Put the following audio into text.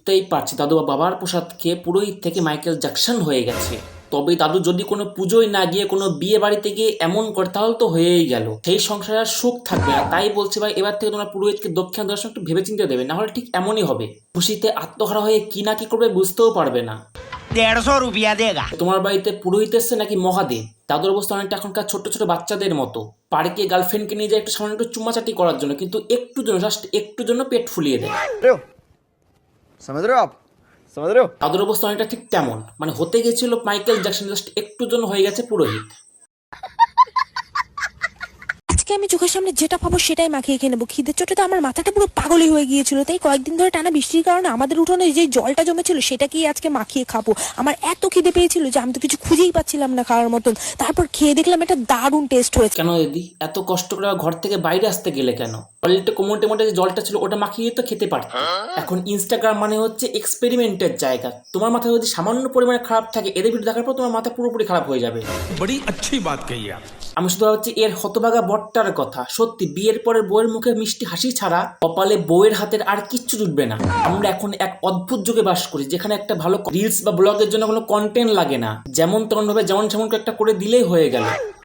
বুঝতেই পারছি। দাদু বা বাবার প্রসাদ খেয়ে পুরোহিত থেকে মাইকেল জ্যাকসন হয়ে গেছে। তবে দাদু যদি কোনো পুজোয় না গিয়ে কোনো বিয়ে বাড়িতে গিয়ে এমন করে তাহলে তো হয়েই গেল। সেই সংসারে আর সুখ থাকবে না। তাই বলছে ভাই এবার থেকে তোমরা পুরোহিতকে দক্ষিণ দর্শন একটু ভেবে চিন্তে দেবে না হলে ঠিক এমনই হবে। খুশিতে আত্মহারা হয়ে কি না কি করবে বুঝতেও পারবে না। দেড়শো রুপিয়া দেগা। তোমার বাড়িতে পুরোহিত এসছে নাকি মহাদেব? দাদুর অবস্থা অনেকটা এখনকার ছোট ছোট বাচ্চাদের মতো। পার্কে গার্লফ্রেন্ডকে নিয়ে যায় একটু সামনে একটু চুমাচাটি করার জন্য কিন্তু একটু জন্য জাস্ট একটু জন্য পেট ফুলিয়ে দেয়। समझ रहे हो आप समझ रहे हो দাদুর অবস্থা অনেকটা ঠিক তেমন মানে হতে গেছিল মাইকেল জ্যাকসন জাস্ট একটু জন্য হয়ে গেছে পুরোহিত আজকে আমি চোখের সামনে যেটা পাবো সেটাই মাখিয়ে খেয়ে নেবো খিদের চোটে তো আমার মাথাটা পুরো পাগলই হয়ে গিয়েছিল তাই কয়েকদিন ধরে টানা বৃষ্টির কারণে আমাদের উঠোনে যে জলটা জমেছিল সেটাকেই আজকে মাখিয়ে খাবো আমার এত খিদে পেয়েছিল যে আমি তো কিছু খুঁজেই পাচ্ছিলাম না খাওয়ার মতন তারপর খেয়ে দেখলাম এটা দারুণ টেস্ট হয়েছে কেন দিদি এত কষ্ট করে আবার ঘর থেকে বাইরে আসতে গেলে কেন টয়লেটে কোমোটে মোটে যে জলটা ছিল ওটা মাখিয়ে তো খেতে পারত এখন ইনস্টাগ্রাম মানে হচ্ছে এক্সপেরিমেন্টের জায়গা তোমার মাথা যদি সামান্য পরিমাণে খারাপ থাকে এদের ভিডিও দেখার পর তোমার মাথা পুরোপুরি খারাপ হয়ে যাবে बड़ी अच्छी बात कही आप আমি শুধু ভাবছি, এর হতভাগা বট্টার কথা। সত্যি, বিয়ের পরে বউয়ের মুখে মিষ্টি হাসি ছাড়া কপালে বউয়ের হাতের আর কিচ্ছু জুটবে না। আমরা এখন এক অদ্ভুত যুগে বাস করি, যেখানে একটা ভালো রিলস বা ব্লগের জন্য কোনো কন্টেন্ট লাগে না। যেমন তেমন ভাবে যেমন সেমন একটা করে দিলেই হয়ে গেল।